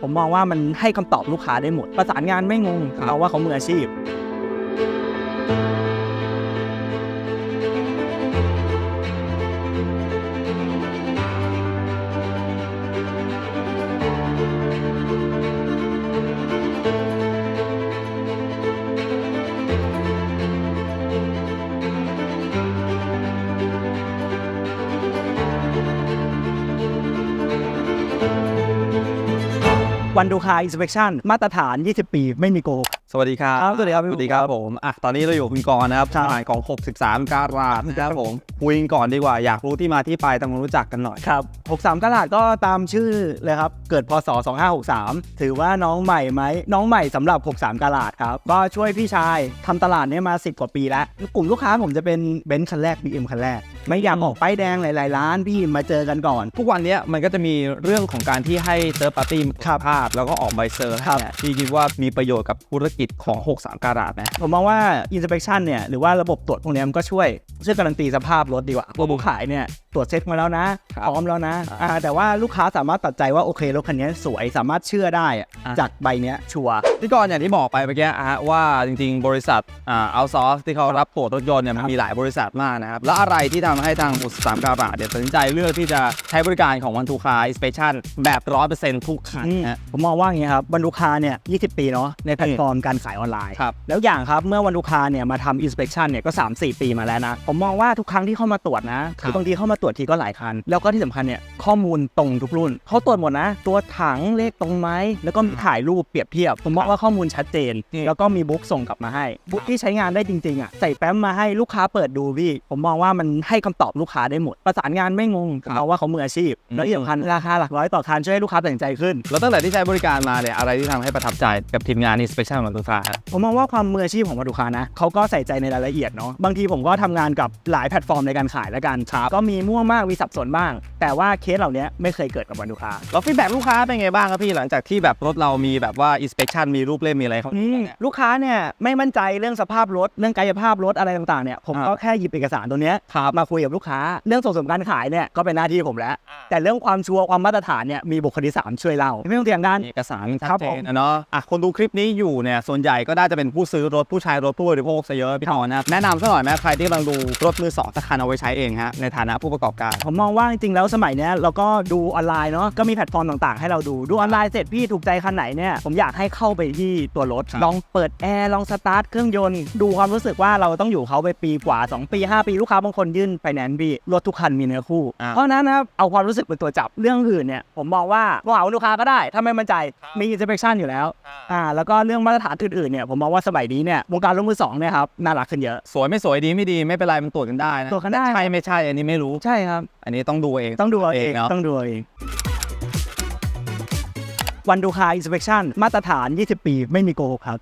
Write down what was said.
ผมมองว่ามันให้คำตอบลูกค้าได้หมด ประสานงานไม่งงเอาว่าเขามืออาชีพ วันดูคาอินสเปคชั่นมาตรฐาน 20 ปีไม่มีโกหก สวัสดีครับครับสวัสดีครับพี่สวัสดีครับผม อะ ตอนนี้เราอยู่กับคุณกรณ์นะครับครับขายของ 63 การาดนะครับผม คุยกันก่อนดีกว่าอยากรู้ที่มาที่ไปทำความรู้จักกันหน่อยครับ 63กะลาดก็ตามชื่อเลยครับ เกิดพศ 2563 ถือว่าน้องใหม่ไหม น้องใหม่สำหรับ 63กะลาดครับ ก็ช่วยพี่ชายทำตลาดเนี้มา 10 กว่าปีแล้ว กลุ่มลูกค้าผมจะเป็นเบนซ์คันแรก BM คันแรก ไม่อยากออกป้ายแดงหลายๆร้านพี่มาเจอกันก่อน ทุกวันเนี้ยมันก็จะมีเรื่องของการที่ให้เซิร์ฟปาร์ตี้ครับภาพ แล้วก็ออกใบเซอร์ครับเนี่ยที่คิดว่ามีประโยชน์กับธุรกิจของ 63การาดไหมผมมองว่า inspection เนี่ยหรือว่าระบบตรวจพวกเนี้ยมันก็ช่วยช่วยการันตีสภาพรถดีกว่าตัวบุขายเนี่ยตรวจเช็คมาแล้วนะ ครับพร้อมแล้วนะอ่าแต่ว่าลูกค้าสามารถตัดใจว่าโอเครถคันนี้สวยสามารถเชื่อได้อะอะ จากใบเนี้ยชัวร์พี่กรณ์อย่างที่บอกไปเมื่อกี้อะฮะว่าจริงๆ บริษัทอ่าเอาซอร์สที่เขารับตรวจรถยนต์เนี่ยมันมีหลายบริษัทมากนะครับ แล้วอะไรที่ทำให้ทางบุตรสามการาดเนี่ยตัดสินใจเลือกที่จะใช้บริการของวันทูคาอิสเปชันแบบร้อยเปอร์เซ็นต์ทุกคันอืมนะ ผมมองว่าอย่างนี้ครับวันดูคาเนี่ย 20 ปีเนาะในแพลตฟอร์มการขายออนไลน์ ครับ แล้วอย่างครับ เมื่อวันดูคาเนี่ย มาทำ inspection เนี่ย ก็ 3-4 ปีมาแล้วนะ ผมมองว่าทุกครั้งที่เข้ามาตรวจนะครัคืบอบางทีเข้ามาตรวจทีก็หลายคัน แล้วก็ที่สำคัญเนี่ยข้อมูลตรงทุกรุ่นเขาตรวจหมดนะ ตัวถังเลขตรงไหมแล้วก็มีถ่ายรูปเปรียบเทียบผมมองว่าข้อมูลชัดเจนนี่แล้วก็มีบุ๊กส่งกลับมาให้ บุ๊กที่ใช้งานได้จริงๆอะใส่แฟ้มมาให้ลูกค้าเปิดดูพี่ผมมองว่ามันให้คำตอบลูกค้าได้หมด ประสานงานไม่งงเอาว่าเขามืออาชีพ แล้วที่สำคัญราคาหลักร้อยต่อคันช่วยให้ลูกค้าตัดสินใจขึ้น แล้วตั้งแต่ที่ใช้บริการมาเนี่ยอะไรที่ทำให้ประทับใจกับทีมงานอิสเปชันของวันทูคาครับผมมองว่าความมืออาชีพของวัตถุคานะเขาก็ใส่ใจในรายละเอียดเนาะบางทีผมก็ทำงานกับหลายแพลตฟอร์มในการขายแล้วกันก็มีมั่วมากมีสับสนบ้าง แต่ว่าเคสเหล่านี้ไม่เคยเกิดกับวันถุคาแล้วฟีดแบ็ลูกค้าเป็นไงบ้างครับพี่หลังจากที่แบบรถเรามีแบบว่าอิสเปชันมีรูปเล่มมีอะไรเขา อืมลูกค้าเนี่ยไม่มั่นใจเรื่องสภาพรถเรื่องกายภาพรถอะไรต่างๆเนี่ยผมอ่าก็แค่หยิบเอกสารตัวเนี้ยมาคุยกับลูกค้าเรื่องส่งเสริมการขายเนี่ยก็เป็นหน้าที่ผมแล้ว แต่เรื่องความชัวร์ความมาตรฐานเนี่ยมีบุคคลที่สามช่วยเล่าไม่ต้องเถียงกัน เอกสารชัดครับเจผม นนะเนาะอะคนดูคลิปนี้อยู่เนี่ยส่วนใหญ่ก็น่าจะเป็นผู้ซื้อรถผู้ใช้รถผู้บริโภคซะเยอะพี่ทอนนะครับแนะนำสักหน่อยไหมใครที่กำลังดูรถมือสองสักคันเอาไว้ใช้เองฮะในฐานะผู้ประกอบการ ผมมองว่าจริงๆแล้วสมัยเนี้ยเราก็ดูออนไลน์เนาะก็มีแพลตฟอร์มต่างๆ ให้เราดูดูออนไลน์เสร็จพี่ถูกใจคันไหนเนี่ยผมอยากให้เข้าไปที่ตัวรถครับลองเปิดแอร์ลองสตาร์ทเครื่องยนต์ดูความรู้สึกว่าเราต้องอยู่เขาไปปีกว่า 2 ปี 5 ปีลูกค้าบางคนยื่นไฟแนนซ์พี่รถทุกคันมีเนื้อคู่อ่าเพราะฉะนั้นนะครับเอาความรู้สึกเป็นตัวจับเรื่องอื่นเนี่ยผมมองว่าก็เอาลูกค้าก็ได้ถ้าไม่มั่นใจมี inspection อยู่แล้วอ่าแล้วก็เรื่องมาตรฐานอื่นๆเนี่ยผมมองว่าสมัยนี้เนี่ยวงการรถมือสองเนี่ยครับน่ารักขึ้นเยอะสวยไม่สวยดีไม่ดีไม่เป็นไรมันตรวจกันได้นะตรวจกันได้ ใช่ไม่ใช่อันนี้ไม่รู้ ใช่ครับ อันนี้ต้องดูเองต้องดูเอาเองเนาะต้องดูเอาเอง วันดูคาอินสเปคชั่นมาตรฐาน 20 ปีไม่มีโกหกครับ